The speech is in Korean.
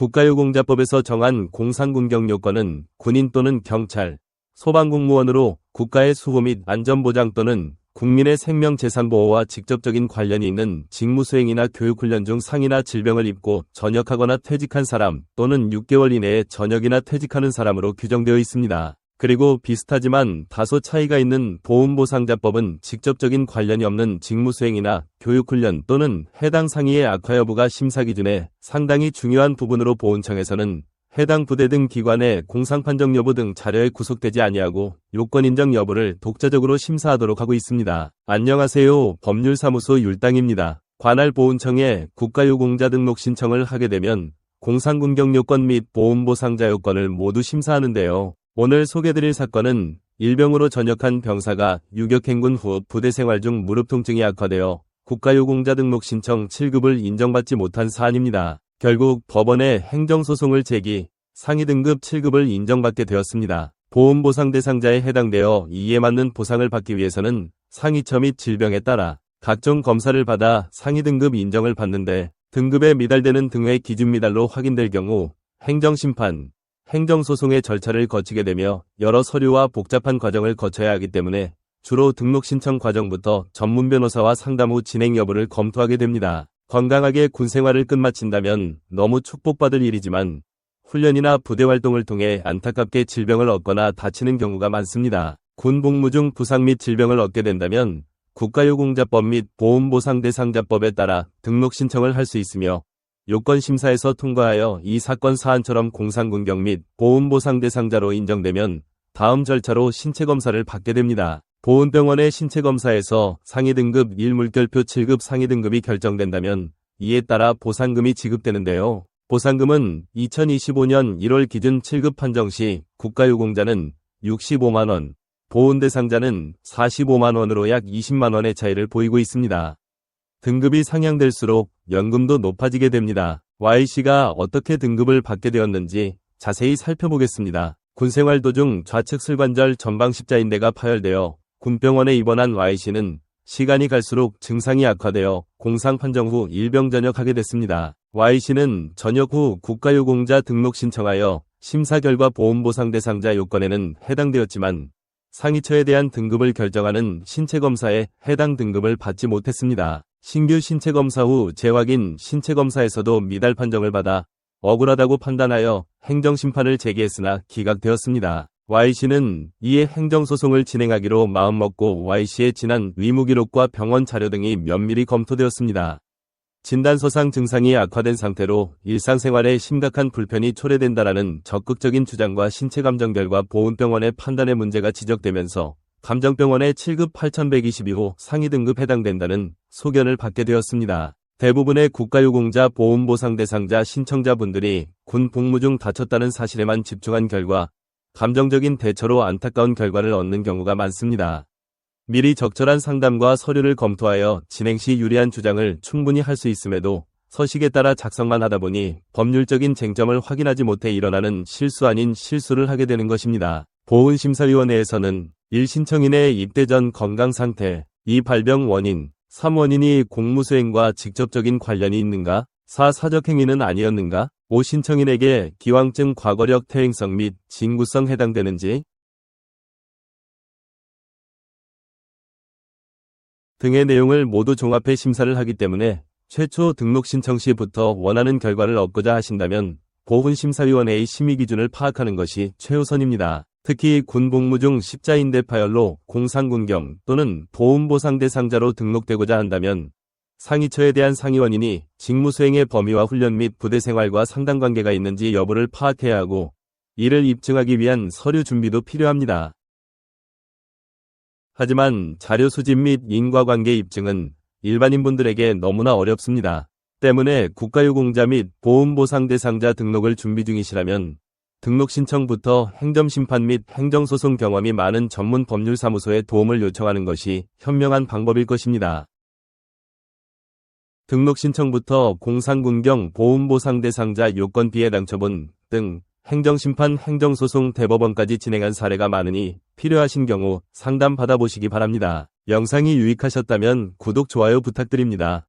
국가유공자법에서 정한 공상군경 요건은 군인 또는 경찰, 소방공무원으로 국가의 수호 및 안전보장 또는 국민의 생명 재산 보호와 직접적인 관련이 있는 직무 수행이나 교육 훈련 중 상이나 질병을 입고 전역하거나 퇴직한 사람 또는 6개월 이내에 전역이나 퇴직하는 사람으로 규정되어 있습니다. 그리고 비슷하지만 다소 차이가 있는 보훈보상자법은 직접적인 관련이 없는 직무 수행이나 교육 훈련 또는 해당 상의의 악화 여부가 심사 기준에 상당히 중요한 부분으로 보훈청에서는 해당 부대 등 기관의 공상 판정 여부 등 자료에 구속되지 아니하고 요건 인정 여부를 독자적으로 심사하도록 하고 있습니다. 안녕하세요. 법률사무소 율당입니다. 관할 보훈청에 국가유공자 등록 신청을 하게 되면 공상군경 요건 및 보훈보상자 요건을 모두 심사하는데요. 오늘 소개드릴 사건은 일병으로 전역한 병사가 유격행군 후 부대 생활 중 무릎 통증이 악화되어 국가유공자 등록 신청 7급을 인정받지 못한 사안입니다. 결국 법원에 행정소송을 제기, 상위 등급 7급을 인정받게 되었습니다. 보험보상 대상자에 해당되어 이에 맞는 보상을 받기 위해서는 상위처 및 질병에 따라 각종 검사를 받아 상위 등급 인정을 받는데 등급에 미달되는 등의 기준 미달로 확인될 경우 행정심판, 행정소송의 절차를 거치게 되며 여러 서류와 복잡한 과정을 거쳐야 하기 때문에 주로 등록 신청 과정부터 전문 변호사와 상담 후 진행 여부를 검토하게 됩니다. 건강하게 군 생활을 끝마친다면 너무 축복받을 일이지만 훈련이나 부대 활동을 통해 안타깝게 질병을 얻거나 다치는 경우가 많습니다. 군 복무 중 부상 및 질병을 얻게 된다면 국가유공자법 및 보험보상대상자법에 따라 등록 신청을 할 수 있으며 요건 심사에서 통과하여 이 사건 사안처럼 공상군경 및 보험보상 대상자로 인정되면 다음 절차로 신체검사를 받게 됩니다. 보훈병원의 신체검사에서 상위 등급 1물결표 7급 상위 등급이 결정된다면 이에 따라 보상금이 지급되는데요. 보상금은 2025년 1월 기준 7급 판정 시 국가유공자는 65만원, 보훈 대상자는 45만원으로 약 20만원의 차이를 보이고 있습니다. 등급이 상향될수록 연금도 높아지게 됩니다. Y씨가 어떻게 등급을 받게 되었는지 자세히 살펴보겠습니다. 군생활 도중 좌측 슬관절 전방 십자인대가 파열되어 군병원에 입원한 Y씨는 시간이 갈수록 증상이 악화되어 공상 판정 후 일병 전역하게 됐습니다. Y씨는 전역 후 국가유공자 등록 신청하여 심사 결과 보험보상 대상자 요건에는 해당되었지만 상위처에 대한 등급을 결정하는 신체검사에 해당 등급을 받지 못했습니다. 신규 신체 검사 후 재확인 신체 검사에서도 미달 판정을 받아 억울하다고 판단하여 행정심판을 제기했으나 기각되었습니다. Y씨는 이에 행정소송을 진행하기로 마음먹고 Y씨의 지난 의무기록과 병원 자료 등이 면밀히 검토되었습니다. 진단서상 증상이 악화된 상태로 일상생활에 심각한 불편이 초래된다라는 적극적인 주장과 신체감정 결과 보훈병원의 판단에 문제가 지적되면서 감정병원의 7급 8122호 상위 등급 해당된다는 소견을 받게 되었습니다. 대부분의 국가유공자 보험보상 대상자 신청자분들이 군 복무 중 다쳤다는 사실에만 집중한 결과 감정적인 대처로 안타까운 결과를 얻는 경우가 많습니다. 미리 적절한 상담과 서류를 검토하여 진행 시 유리한 주장을 충분히 할 수 있음에도 서식에 따라 작성만 하다 보니 법률적인 쟁점을 확인하지 못해 일어나는 실수 아닌 실수를 하게 되는 것입니다. 보훈심사위원회에서는 1신청인의 입대 전 건강 상태, 2 발병 원인, 3 원인이 공무수행과 직접적인 관련이 있는가, 4 사적행위는 아니었는가, 5 신청인에게 기왕증 과거력 퇴행성 및 진구성 해당되는지 등의 내용을 모두 종합해 심사를 하기 때문에 최초 등록 신청 시부터 원하는 결과를 얻고자 하신다면 보훈심사위원회의 심의 기준을 파악하는 것이 최우선입니다. 특히 군 복무 중 십자인대 파열로 공상군경 또는 보훈보상 대상자로 등록되고자 한다면 상위처에 대한 상위원인이 직무수행의 범위와 훈련 및 부대 생활과 상당관계가 있는지 여부를 파악해야 하고 이를 입증하기 위한 서류 준비도 필요합니다. 하지만 자료 수집 및 인과관계 입증은 일반인분들에게 너무나 어렵습니다. 때문에 국가유공자 및 보훈보상 대상자 등록을 준비 중이시라면 등록 신청부터 행정심판 및 행정소송 경험이 많은 전문 법률사무소에 도움을 요청하는 것이 현명한 방법일 것입니다. 등록 신청부터 공상군경 보훈보상 대상자 요건 비해 당처분 등 행정심판 행정소송 대법원까지 진행한 사례가 많으니 필요하신 경우 상담 받아보시기 바랍니다. 영상이 유익하셨다면 구독, 좋아요 부탁드립니다.